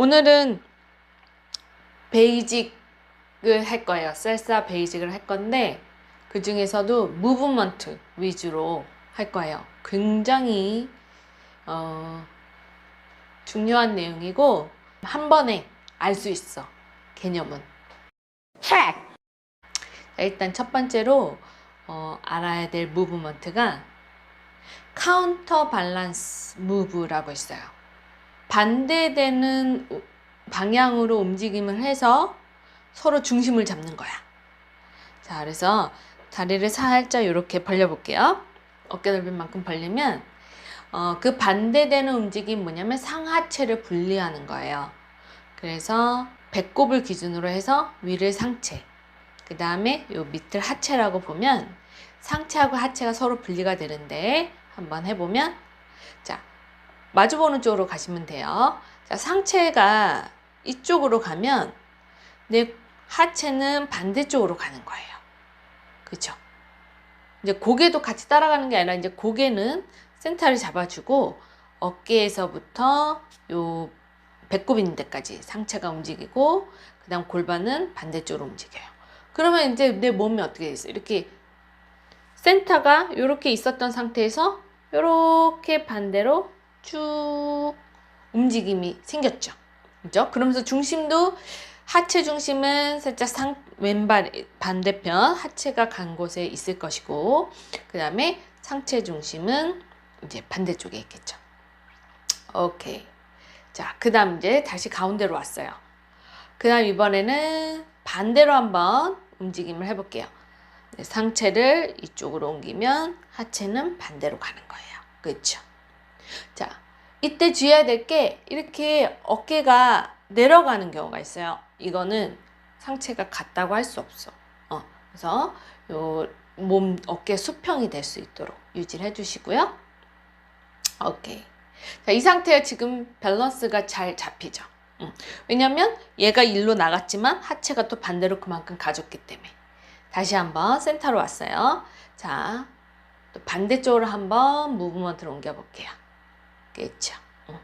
오늘은 베이직을 할 거예요. 셀사 베이직을 할 건데 그 중에서도 무브먼트 위주로 할 거예요. 굉장히 어, 중요한 내용이고 한 번에 알 수 있어 개념은. 자, 일단 첫 번째로 어, 알아야 될 무브먼트가 카운터 밸런스 무브라고 있어요. 반대되는 우- 방향으로 움직임을 해서 서로 중심을 잡는 거야. 자, 그래서 다리를 살짝 이렇게 벌려볼게요. 어깨 넓인 만큼 벌리면 어, 그 반대되는 움직임 뭐냐면 상하체를 분리하는 거예요. 그래서 배꼽을 기준으로 해서 위를 상체, 그 다음에 요 밑을 하체라고 보면 상체하고 하체가 서로 분리가 되는데 한번 해보면 자 마주보는 쪽으로 가시면 돼요. 자 상체가 이쪽으로 가면 내 하체는 반대쪽으로 가는 거예요. 그렇죠? 이제 고개도 같이 따라가는 게 아니라 이제 고개는 센터를 잡아주고 어깨에서부터 요 배꼽 있는 데까지 상체가 움직이고 그 다음 골반은 반대쪽으로 움직여요. 그러면 이제 내 몸이 어떻게 돼 있어요? 이렇게 센터가 이렇게 있었던 상태에서 이렇게 반대로 쭉 움직임이 생겼죠. 그죠? 그러면서 중심도 하체 중심은 살짝 상 왼발 반대편 하체가 간 곳에 있을 것이고 그 다음에 상체 중심은 이제 반대쪽에 있겠죠. 오케이. 자, 그 다음 이제 다시 가운데로 왔어요. 그 다음 이번에는 반대로 한번 움직임을 해볼게요. 네, 상체를 이쪽으로 옮기면 하체는 반대로 가는 거예요. 그렇죠? 자, 이때 주의해야 될 게 이렇게 어깨가 내려가는 경우가 있어요. 이거는 상체가 같다고 할 수 없어. 어, 그래서 요 몸 어깨 수평이 될 수 있도록 유지를 해주시고요. 오케이. 자, 이 상태에 지금 밸런스가 잘 잡히죠. 음. 왜냐면 얘가 일로 나갔지만 하체가 또 반대로 그만큼 가졌기 때문에. 다시 한번 센터로 왔어요. 자, 또 반대쪽으로 한번 무브먼트를 옮겨볼게요. 그렇죠. 음.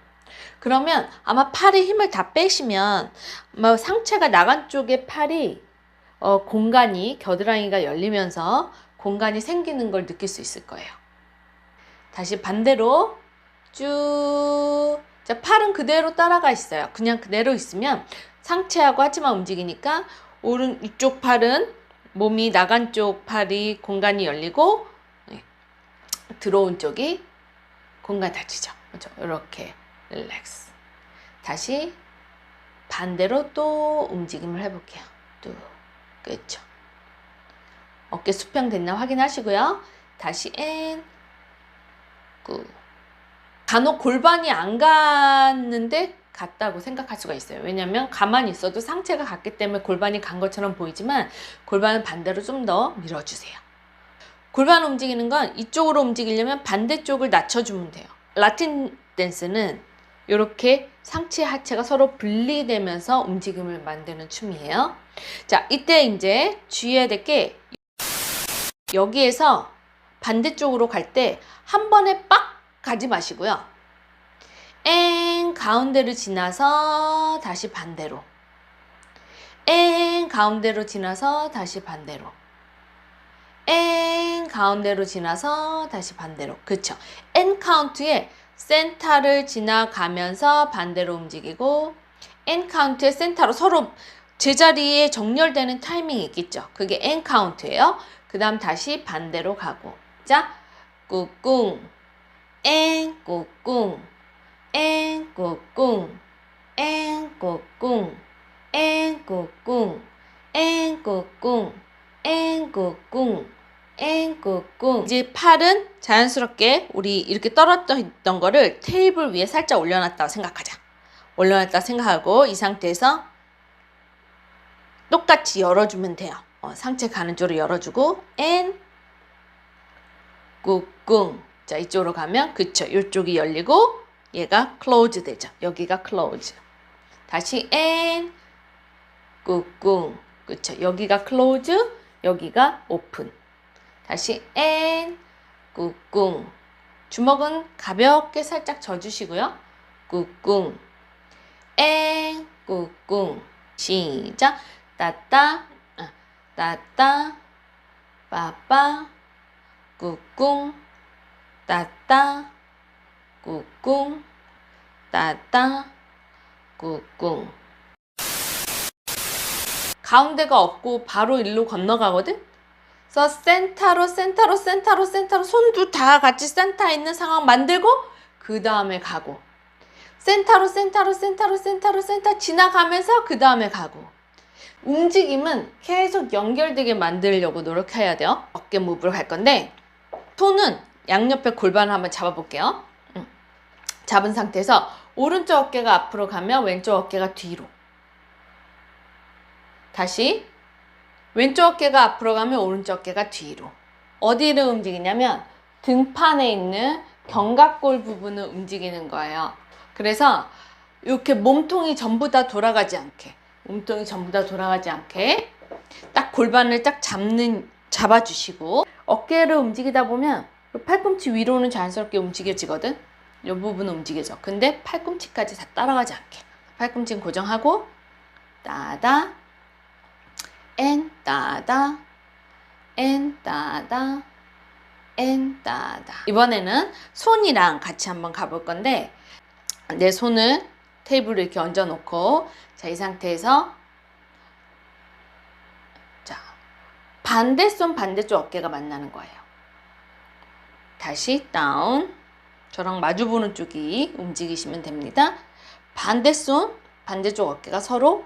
그러면 아마 팔에 힘을 다 빼시면 아마 상체가 나간 쪽에 팔이 어, 공간이 겨드랑이가 열리면서 공간이 생기는 걸 느낄 수 있을 거예요. 다시 반대로 쭉. 자, 팔은 그대로 따라가 있어요. 그냥 그대로 있으면 상체하고 하체만 움직이니까 오른 이쪽 팔은 몸이 나간 쪽 팔이 공간이 열리고 네, 들어온 쪽이 공간 닫히죠. 그렇죠? 이렇게 릴렉스. 다시 반대로 또 움직임을 해볼게요. 또 그렇죠. 어깨 수평됐나 확인하시고요. 다시 앤 꾸. 간혹 골반이 안 갔는데 갔다고 생각할 수가 있어요. 왜냐면 가만히 있어도 상체가 갔기 때문에 골반이 간 것처럼 보이지만 골반은 반대로 좀 더 밀어주세요. 골반 움직이는 건 이쪽으로 움직이려면 반대쪽을 낮춰주면 돼요. 라틴 댄스는 이렇게 상체 하체가 서로 분리되면서 움직임을 만드는 춤이에요. 자, 이때 이제 주의해야 될 게 여기에서 반대쪽으로 갈 때 한 번에 빡 가지 마시고요. 엥 가운데를 지나서 다시 반대로. 엥 가운데로 지나서 다시 반대로. 엥 가운데로 지나서 다시 반대로. 그쵸? N 카운트에 센터를 지나가면서 반대로 움직이고 N 카운트의 센터로 서로 제자리에 정렬되는 타이밍이 있겠죠. 그게 N 카운트예요. 그 다음 다시 반대로 가고. 자, 꾹꿍, 엥, 꾹꿍, 엥, 꾹꿍, 엥, 꾹꿍, 엥, 꾹꿍, 엥, 꾹꿍, 엥, 꾹꿍, 엥, 꾹꿍. 이제 팔은 자연스럽게 우리 이렇게 떨어져 있던 거를 테이블 위에 살짝 올려놨다고 생각하자. 올려놨다 생각하고 이 상태에서 똑같이 열어주면 돼요. 어, 상체 가는 쪽으로 열어주고 앤 꾹꿍 자 이쪽으로 가면 그쵸 이쪽이 열리고 얘가 close 되죠. 여기가 close 다시 앤 꾹꿍 그쵸 여기가 close 여기가 open 다시 앤 꾹꿍 주먹은 가볍게 살짝 져주시고요. 꾹꿍 엥 꾹꾹. 시작. 따따, 아, 따따, 빠빠, 꾹꾹, 따따, 꾹꾹, 따따, 꾹꾹. 가운데가 없고 바로 일로 건너가거든? 그래서 센터로 센터로 센터로 센터로 손도 다 같이 센터에 있는 상황 만들고 그 다음에 가고. 센터로 센터로 센터로 센터로 센터 지나가면서 그 다음에 가고. 움직임은 계속 연결되게 만들려고 노력해야 돼요. 어깨 무브를 할 건데 손은 양옆에 골반을 한번 잡아볼게요. 음. 잡은 상태에서 오른쪽 어깨가 앞으로 가면 왼쪽 어깨가 뒤로 다시 왼쪽 어깨가 앞으로 가면 오른쪽 어깨가 뒤로. 어디를 움직이냐면 등판에 있는 견갑골 부분을 움직이는 거예요. 그래서 이렇게 몸통이 전부 다 돌아가지 않게, 몸통이 전부 다 돌아가지 않게 딱 골반을 딱 잡는 잡아주시고 어깨를 움직이다 보면 팔꿈치 위로는 자연스럽게 움직여지거든. 이 부분은 움직여져. 근데 팔꿈치까지 다 따라가지 않게 팔꿈치는 고정하고 따다 엔 따다. 엔 따다. 엔 따다. 이번에는 손이랑 같이 한번 가볼 건데 내 손을 테이블에 이렇게 얹어 놓고 자 이 상태에서 자 반대손 반대쪽 어깨가 만나는 거예요. 다시 다운. 저랑 마주보는 쪽이 움직이시면 됩니다. 반대손 반대쪽 어깨가 서로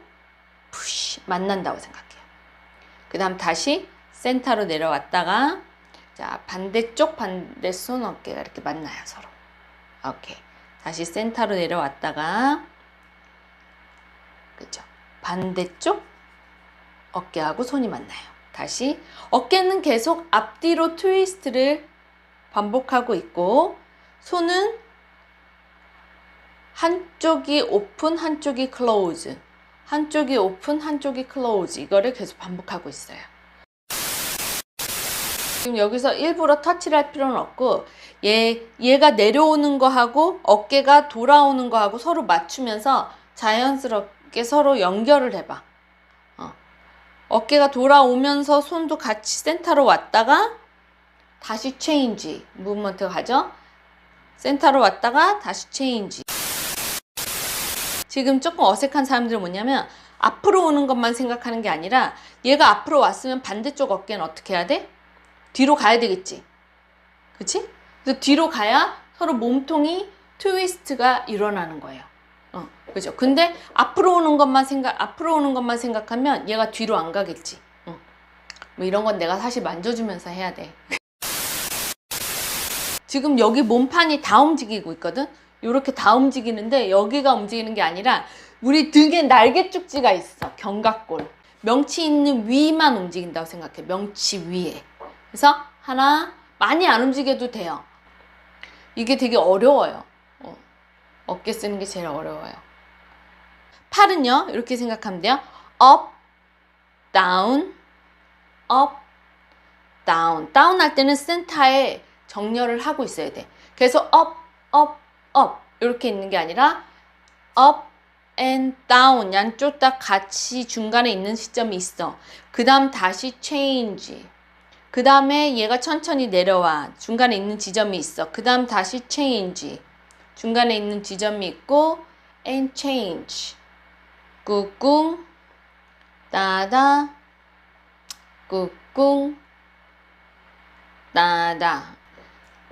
푸시 만난다고 생각해요 그 다음 다시 센터로 내려왔다가 자 반대쪽 반대 손 어깨가 이렇게 만나요 서로. 오케이. 다시 센터로 내려왔다가 그죠 반대쪽 어깨하고 손이 만나요. 다시 어깨는 계속 앞뒤로 트위스트를 반복하고 있고 손은 한쪽이 오픈 한쪽이 클로즈 한쪽이 오픈, 한쪽이 클로즈. 이거를 계속 반복하고 있어요. 지금 여기서 일부러 터치를 할 필요는 없고, 얘, 얘가 내려오는 거하고 어깨가 돌아오는 거하고 서로 맞추면서 자연스럽게 서로 연결을 해봐. 어. 어깨가 돌아오면서 손도 같이 센터로 왔다가 다시 체인지. 무브먼트 가죠? 센터로 왔다가 다시 체인지. 지금 조금 어색한 사람들은 뭐냐면 앞으로 오는 것만 생각하는 게 아니라 얘가 앞으로 왔으면 반대쪽 어깨는 어떻게 해야 돼? 뒤로 가야 되겠지. 그치? 그래서 뒤로 가야 서로 몸통이 트위스트가 일어나는 거예요. 어, 그죠? 근데 앞으로 오는 것만 생각, 앞으로 오는 것만 생각하면 얘가 뒤로 안 가겠지. 어. 뭐 이런 건 내가 사실 만져주면서 해야 돼. 지금 여기 몸판이 다 움직이고 있거든? 이렇게 다 움직이는데 여기가 움직이는 게 아니라 우리 등에 날개 쪽지가 있어. 견갑골. 명치 있는 위만 움직인다고 생각해. 명치 위에. 그래서 하나 많이 안 움직여도 돼요. 이게 되게 어려워요. 어. 어깨 쓰는 게 제일 어려워요. 팔은요. 이렇게 생각하면 돼요. up, down, up, down. 다운 할 때는 센터에 정렬을 하고 있어야 돼. 그래서 up, up, up 이렇게 있는 게 아니라 up and down 양쪽 다 같이 중간에 있는 시점이 있어. 그 다음 다시 change. 그 다음에 얘가 천천히 내려와. 중간에 있는 지점이 있어. 그 다음 다시 change. 중간에 있는 지점이 있고 and change. 꾹꾹 따다 꾹꾹 따다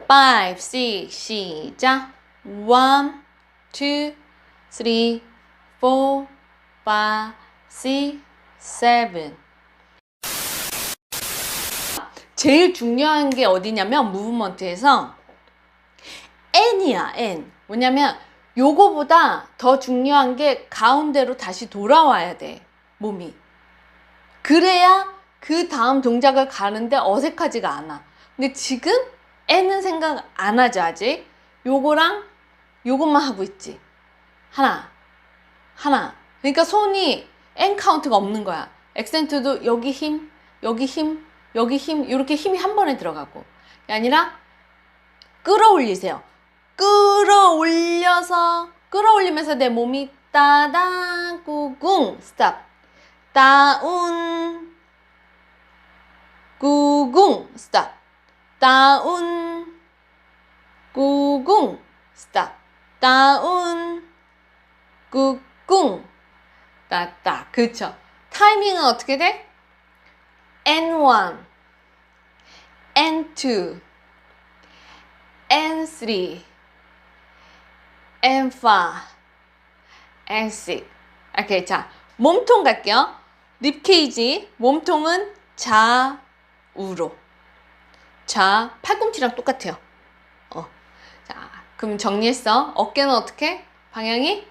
5, 6, 시작 one, two, three, four, five, six, seven. 제일 중요한 게 어디냐면 무브먼트에서 N이야 N. 뭐냐면 요거보다 더 중요한 게 가운데로 다시 돌아와야 돼 몸이. 그래야 그 다음 동작을 가는데 어색하지가 않아. 근데 지금 N은 생각 안 하지 아직. 요거랑 요것만 하고 있지. 하나, 하나. 그러니까 손이 N 카운트가 없는 거야. 액센트도 여기 힘, 여기 힘, 여기 힘, 이렇게 힘이 한 번에 들어가고. 아니라 끌어올리세요. 끌어올려서, 끌어올리면서 내 몸이 따다 구궁 스탑 다운 구궁 스탑 다운 구궁 스탑 다운. 구궁 따따. 그쵸. 타이밍은 어떻게 돼? N1 N2 N3 N5 N6 오케이 자 몸통 갈게요. 립케이지. 몸통은 좌우로. 자 팔꿈치랑 똑같아요. 어. 자 그럼 정리했어 어깨는 어떻게 방향이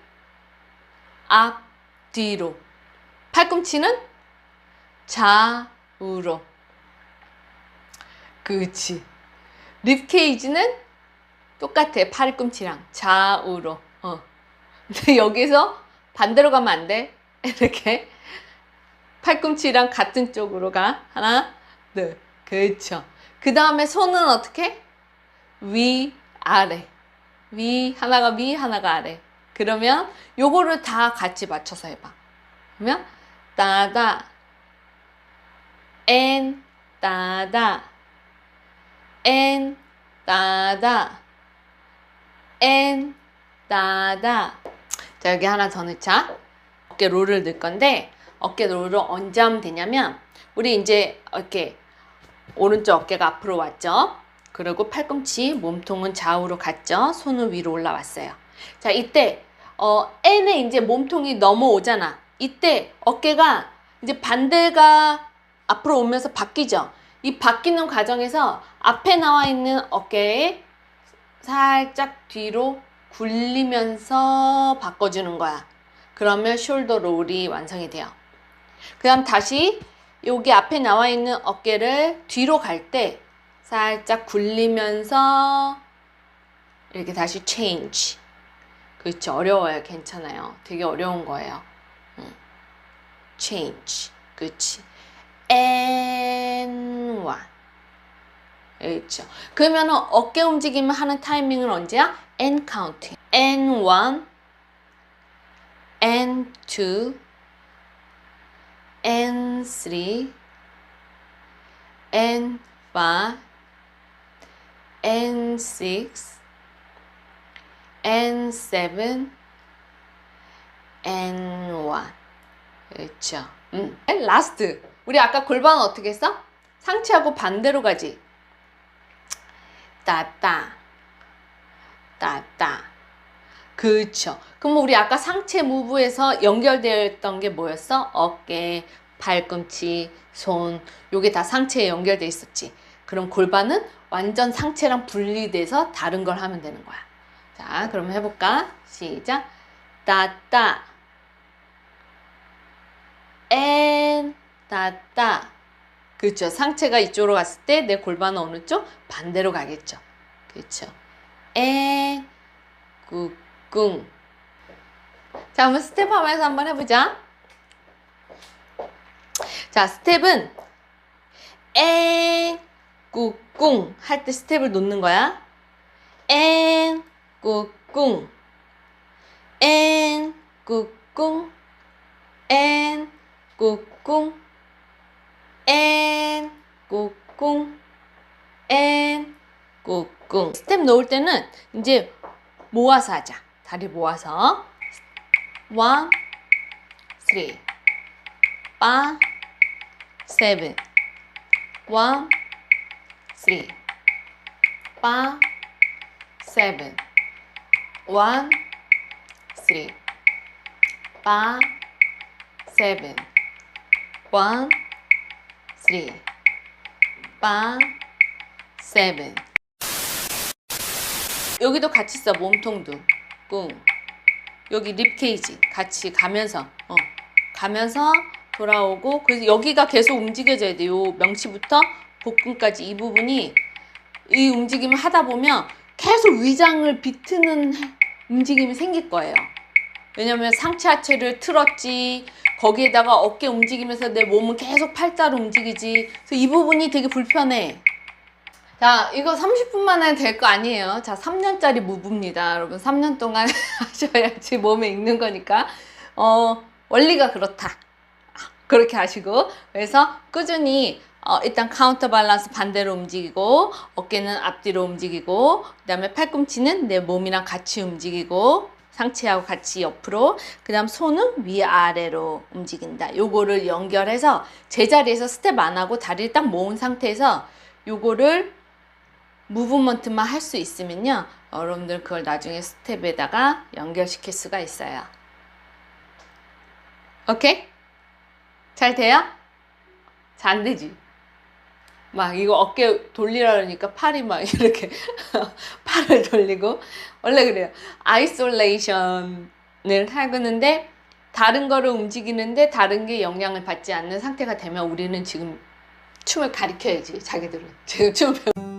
앞 뒤로 팔꿈치는 좌우로 그치 립케이지는 똑같아 팔꿈치랑 좌우로 어. 근데 여기서 반대로 가면 안 돼. 이렇게 팔꿈치랑 같은 쪽으로 가. 하나, 둘. 그렇죠. 그 다음에 손은 어떻게? 위, 아래. 위, 하나가 위, 하나가 아래. 그러면 요거를 다 같이 맞춰서 해봐. 그러면 따다, 엔, 따다, 엔, 따다, 엔, 따다. 자, 여기 하나 더 넣자. 어깨 롤을 넣을 건데, 어깨 롤을 언제 하면 되냐면, 우리 이제 이렇게 오른쪽 어깨가 앞으로 왔죠? 그리고 팔꿈치, 몸통은 좌우로 갔죠? 손은 위로 올라왔어요. 자, 이때, 어, N에 이제 몸통이 넘어오잖아. 이때 어깨가 이제 반대가 앞으로 오면서 바뀌죠? 이 바뀌는 과정에서 앞에 나와 있는 어깨에 살짝 뒤로 굴리면서 바꿔주는 거야. 그러면 숄더 롤이 완성이 돼요. 그 다음 다시 여기 앞에 나와 있는 어깨를 뒤로 갈 때 살짝 굴리면서 이렇게 다시 change. 그렇죠. 어려워요. 괜찮아요. 되게 어려운 거예요. 음. change. 그렇지. and one. 그렇죠. 그러면 어깨 움직임을 하는 타이밍은 언제야? N counting. N1, N2, N3, N5, N6, N7, N1. 그렇죠. 음. 라스트. 우리 아까 골반은 어떻게 했어? 상체하고 반대로 가지. 따따. 따따. 그쵸. 그럼 우리 아까 상체 무브에서 연결되어 있던 게 뭐였어? 어깨, 팔꿈치, 손. 요게 다 상체에 연결돼 있었지. 그럼 골반은 완전 상체랑 분리돼서 다른 걸 하면 되는 거야. 자, 그럼 해볼까? 시작. 따따. 엔, 따따. 그렇죠. 상체가 이쪽으로 갔을 때 내 골반은 어느 쪽? 반대로 가겠죠. 그렇죠. 에, 꾹꿍. 자, 한번 스텝 하면서 한번 해보자. 자, 스텝은 에, 꾹꿍 할 때 스텝을 놓는 거야. 엔, 꾹꿍. 엔, 꾹꿍. 엔, 꾹꿍. 엔, 꾹꿍. 엔, 꾹꿍. 스텝 놓을 때는 이제 모아서 하자. 다리 모아서. 원, 쓰리, 파, 세븐. 원, 쓰리, 파, 세븐. 원, 쓰리, 파, 세븐. 원, 쓰리, 파, 세븐. 여기도 같이 써. 몸통도. 꿍 여기 립케이지 같이 가면서. 어. 가면서 돌아오고 그래서 여기가 계속 움직여져야 돼요 명치부터 복근까지 이 부분이 이 움직임을 하다 보면 계속 위장을 비트는 움직임이 생길 거예요 왜냐면 상체 하체를 틀었지 거기에다가 어깨 움직이면서 내 몸은 계속 팔자로 움직이지 그래서 이 부분이 되게 불편해 자, 이거 30분 만에 될 거 아니에요. 자, 3년짜리 무브입니다. 여러분, 3년 동안 하셔야지 몸에 익는 거니까. 어, 원리가 그렇다. 그렇게 하시고. 그래서 꾸준히 어, 일단 카운터 밸런스 반대로 움직이고, 어깨는 앞뒤로 움직이고, 그 다음에 팔꿈치는 내 몸이랑 같이 움직이고, 상체하고 같이 옆으로, 그 다음 손은 위아래로 움직인다. 요거를 연결해서 제자리에서 스텝 안 하고 다리를 딱 모은 상태에서 요거를 무브먼트만 할 수 있으면요. 여러분들 그걸 나중에 스텝에다가 연결시킬 수가 있어요. 오케이? 잘 돼요? 잘안 되지? 막 이거 어깨 돌리라 그러니까 팔이 막 이렇게 팔을 돌리고 원래 그래요. 아이솔레이션을 하는데 다른 거를 움직이는데 다른 게 영향을 받지 않는 상태가 되면 우리는 지금 춤을 가리켜야지 자기들은 지금 춤을 배우